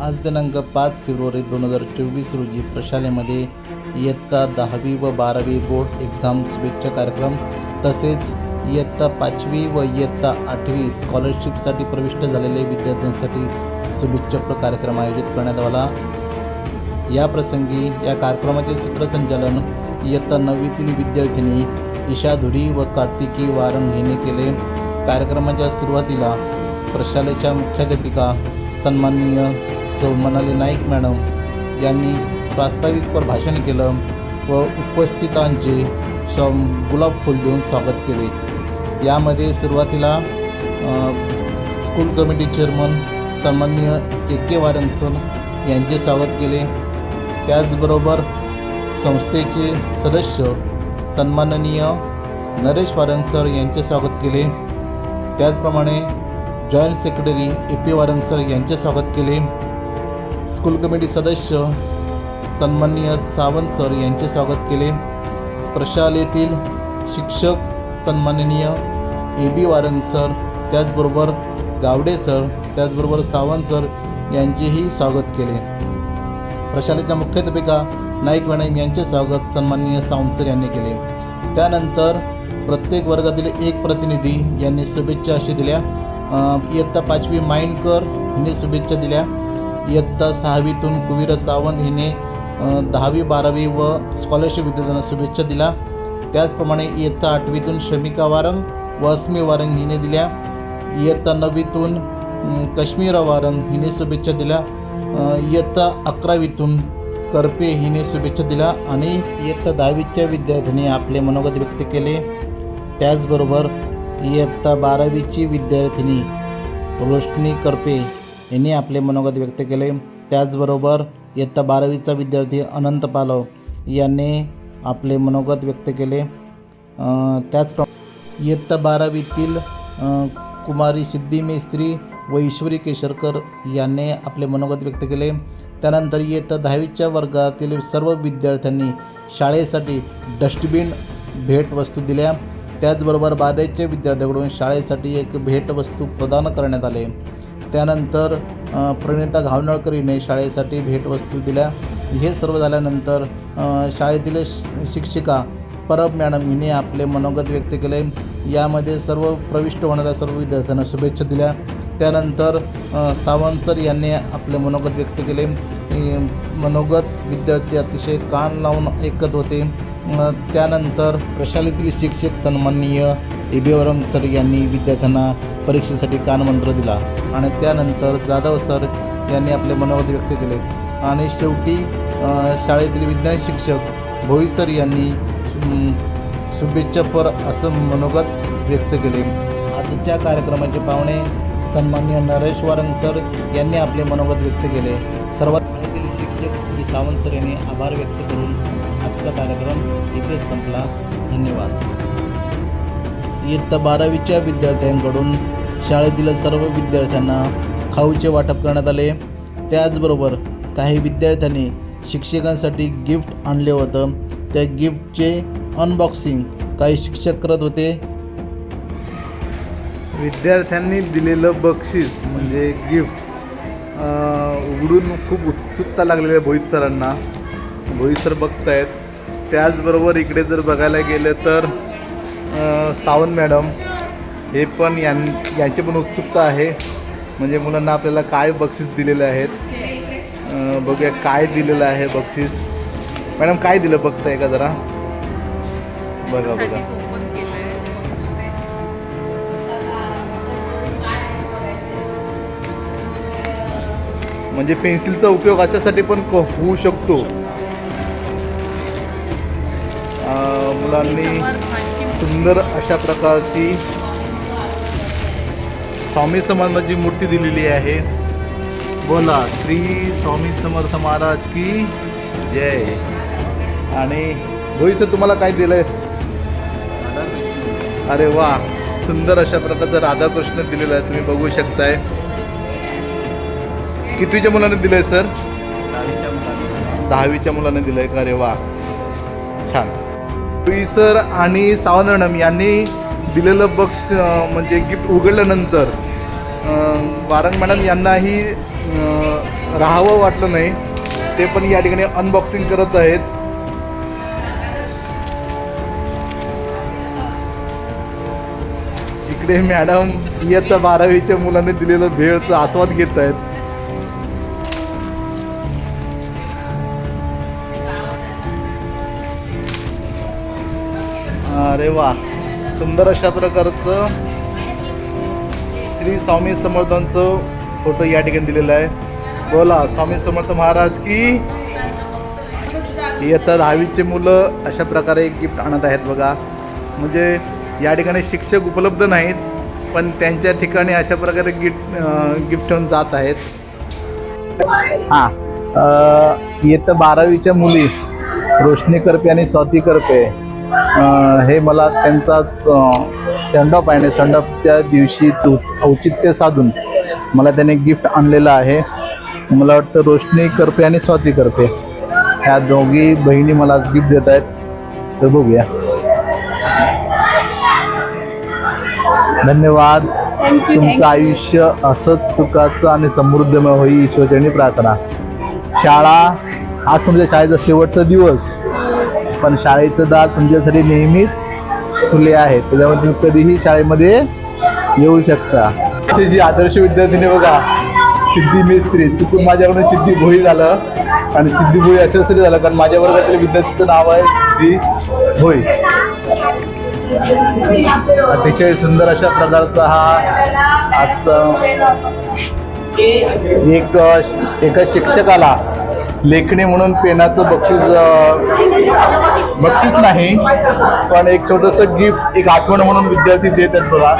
आज दिनांक पाच फेब्रुवारी दोन हजार चोवीस रोजी प्रशालेमध्ये इयत्ता दहावी व बारावी बोर्ड एक्झाम शुभेच्छा कार्यक्रम तसेच इयत्ता पाचवी व इयत्ता आठवी स्कॉलरशिपसाठी प्रविष्ट झालेले विद्यार्थ्यांसाठी शुभेच्छा प्र- कार्यक्रम आयोजित करण्यात आला. या प्रसंगी या कार्यक्रमाचे सूत्रसंचालन इयत्ता नववीतील विद्यार्थिनी ईशा धुरी व कार्तिकी वारंग हिने केले. कार्यक्रमाच्या सुरुवातीला प्रशालेच्या मुख्याध्यापिका सन्माननीय सौ मनाली नाईक मॅडम यांनी प्रास्ताविकपर भाषण केलं व उपस्थितांचे श गुलाब फुल देऊन स्वागत केले. यामध्ये सुरुवातीला स्कूल कमिटी चेअरमन सन्मान्य के के वारनसन सर यांचे स्वागत केले. त्याचबरोबर संस्थेचे सदस्य सन्माननीय नरेश वारन सर यांचे स्वागत केले. त्याचप्रमाणे joint secretary A P Waran sir यांचे स्वागत केले. स्कूल कमिटी सदस्य सन्माननीय सावंत सर यांचे स्वागत केले. प्रशालेतील शिक्षक सन्माननीय ए बी वारंग सर त्याचबरोबर गावडे सर त्याचबरोबर सावंत सर यांचेही स्वागत केले. प्रशालेच्या मुख्याध्यापिका नाईक मॅडम यांचे स्वागत सन्माननीय सावंत सर यांनी केले. त्यानंतर प्रत्येक वर्गातील एक प्रतिनिधी यांनी शुभेच्छा अशी दिल्या. इयत्ता पाचवी माइंडकर हिने शुभेच्छा दिल्या. इयत्ता सहावीतून कुवीर सावंत हिने दहावी बारावी व स्कॉलरशिप विद्यार्थ्यांना शुभेच्छा दिला त्याचप्रमाणे इयत्ता आठवीतून शमिका वारंग व अस्मी वारंग हिने दिल्या. इयत्ता नववीतून कश्मीरा वारंग हिने शुभेच्छा दिल्या. इयत्ता अकरावीतून करपे हिने शुभेच्छा दिल्या आणि इयत्ता दहावीच्या विद्यार्थ्यांनी आपले मनोगत व्यक्त केले. त्याचबरोबर इयत्ता बारावीची विद्यार्थिनी रोशनी करपे यांनी आपले मनोगत व्यक्त केले. त्याचबरोबर इयत्ता बारावीचा विद्यार्थी अनंत पालव यांनी आपले मनोगत व्यक्त केले. त्याचप्रमाणे इयत्ता बारावीतील कुमारी सिद्धी मेस्त्री व ईश्वरी केशरकर यांनी आपले मनोगत व्यक्त केले. त्यानंतर इयत्ता दहावीच्या वर्गातील सर्व विद्यार्थ्यांनी शाळेसाठी डस्टबिन भेटवस्तू दिल्या. त्याचबरोबर बारावीच्या विद्यार्थ्याकडून शाळेसाठी एक भेटवस्तू प्रदान करण्यात आले. त्यानंतर प्रणिता घावनळकर हिने शाळेसाठी भेटवस्तू दिल्या. हे सर्व झाल्यानंतर शाळेतील शिक्षिका परब मॅडम हिने आपले मनोगत व्यक्त केले. यामध्ये सर्व प्रविष्ट होणाऱ्या सर्व विद्यार्थ्यांना शुभेच्छा दिल्या. त्यानंतर सावंत सर यांनी आपले मनोगत व्यक्त केले. मनोगत विद्यार्थी अतिशय कान लावून ऐकत होते. त्यानंतर प्रशालेतील शिक्षक सन्माननीय ए बी वरम सर यांनी विद्यार्थ्यांना परीक्षेसाठी कानमंत्र दिला आणि त्यानंतर जाधव सर यांनी आपले मनोगत व्यक्त केले. आणि शेवटी शाळेतील विज्ञान शिक्षक भोई सर यांनी शुभेच्छापर असं मनोगत व्यक्त केले. आजच्या कार्यक्रमाचे पाहुणे सन्माननीय नरेश वारंग सर यांनी आपले मनोगत व्यक्त केले. सर्वात शाळेतील शिक्षक श्री सावंत सर यांनी आभार व्यक्त करून आजचा कार्यक्रम इथेच संपला. धन्यवाद. इयत्ता बारावीच्या विद्यार्थ्यांकडून शाळेतील सर्व विद्यार्थ्यांना खाऊचे वाटप करण्यात आले. त्याचबरोबर काही विद्यार्थ्यांनी शिक्षकांसाठी गिफ्ट आणले होतं. त्या गिफ्टचे अनबॉक्सिंग काही शिक्षक करत होते. विद्यार्थ्यांनी दिलेलं बक्षीस म्हणजे गिफ्ट उघडून खूप उत्सुकता लागलेली आहे भोईत सरांना. भोईत सर बघतायत. त्याचबरोबर इकडे जर बघायला गेलं तर सावंत मॅडम हे पण यां यांची पण उत्सुकता आहे. म्हणजे मुलांना आपल्याला काय बक्षीस दिलेले आहेत? बघूया काय दिलेलं आहे बक्षीस. मॅडम काय दिलं बघताय का जरा? बघा बघा. म्हणजे पेन्सिलचा उपयोग अशासाठी पण क- होऊ शकतो. मुलांनी सुंदर अशा प्रकारची स्वामी समर्थाची मूर्ती दिलेली आहे. बोला श्री स्वामी समर्थ महाराज की जय. आणि भोई सर तुम्हाला काय दिलंयस अरे वा सुंदर अशा प्रकारचं राधाकृष्ण दिलेलं आहे तुम्ही बघू शकताय. कितवीच्या मुलाने दिलंय सर? दहावीच्या मुलाने दिलंय का? अरे वा छान. भोई आणि सावंत यांनी दिलेलं बक्स म्हणजे गिफ्ट उघडल्यानंतर वारंग मॅडम यांनाही राहावं वाटलं नाही. ते पण या ठिकाणी अनबॉक्सिंग करत आहेत. इकडे मॅडम इयत्ता बारावीच्या मुलांनी दिलेलं भेळचा आस्वाद घेत आहेत. अरे वा. सुंदर अशा प्रकारचं श्री स्वामी समर्थांचं फोटो या ठिकाणी दिलेला आहे. बोला स्वामी समर्थ महाराज की इयत्ता दहावीचे मुलं अशा प्रकारे गिफ्ट आणत आहेत बघा. म्हणजे या ठिकाणी शिक्षक उपलब्ध नाहीत पण त्यांच्या ठिकाणी अशा प्रकारे गिफ्ट गिफ्ट ठेवून जात आहेत. हां इयत्ता बारावीच्या मुली रोशनी करपे आणि स्वाती करपे. हे मला त्यांचाच सेंड ऑफ आहे आणि सेंड ऑफच्या दिवशी औचित्य साधून मला त्याने गिफ्ट आणलेलं आहे. मला वाटतं रोशनी करपे आणि स्वाती करपे. ह्या दोघी बहिणी मला आज गिफ्ट देत आहेत. तर बघूया. धन्यवाद. तुमचं आयुष्य असंच सुखाचं आणि समृद्धमय होई. ईश्वरचरणी प्रार्थना. शाळा आज तुमच्या शाळेचा शेवटचा दिवस. पण शाळेचं दार तुमच्यासाठी नेहमीच खुले आहे त्याच्यामुळे तुम्ही कधीही शाळेमध्ये येऊ शकता. अशी जी आदर्श विद्यार्थीने बघा. सिद्धी मिस्त्री. चुकून माझ्याकडून सिद्धी भोई झालं आणि सिद्धी भोई अशासाठी झालं कारण माझ्या वर्गातल्या विद्यार्थीचं नाव आहे सिद्धी भोई. अतिशय सुंदर अशा प्रकारचा हा आजचा एक एका शिक्षकाला लेखणी म्हणून पेनाचं बक्षीस बक्षीस नाही पण एक छोटंसं गिफ्ट एक आठवण म्हणून विद्यार्थी देत आहेत बघा.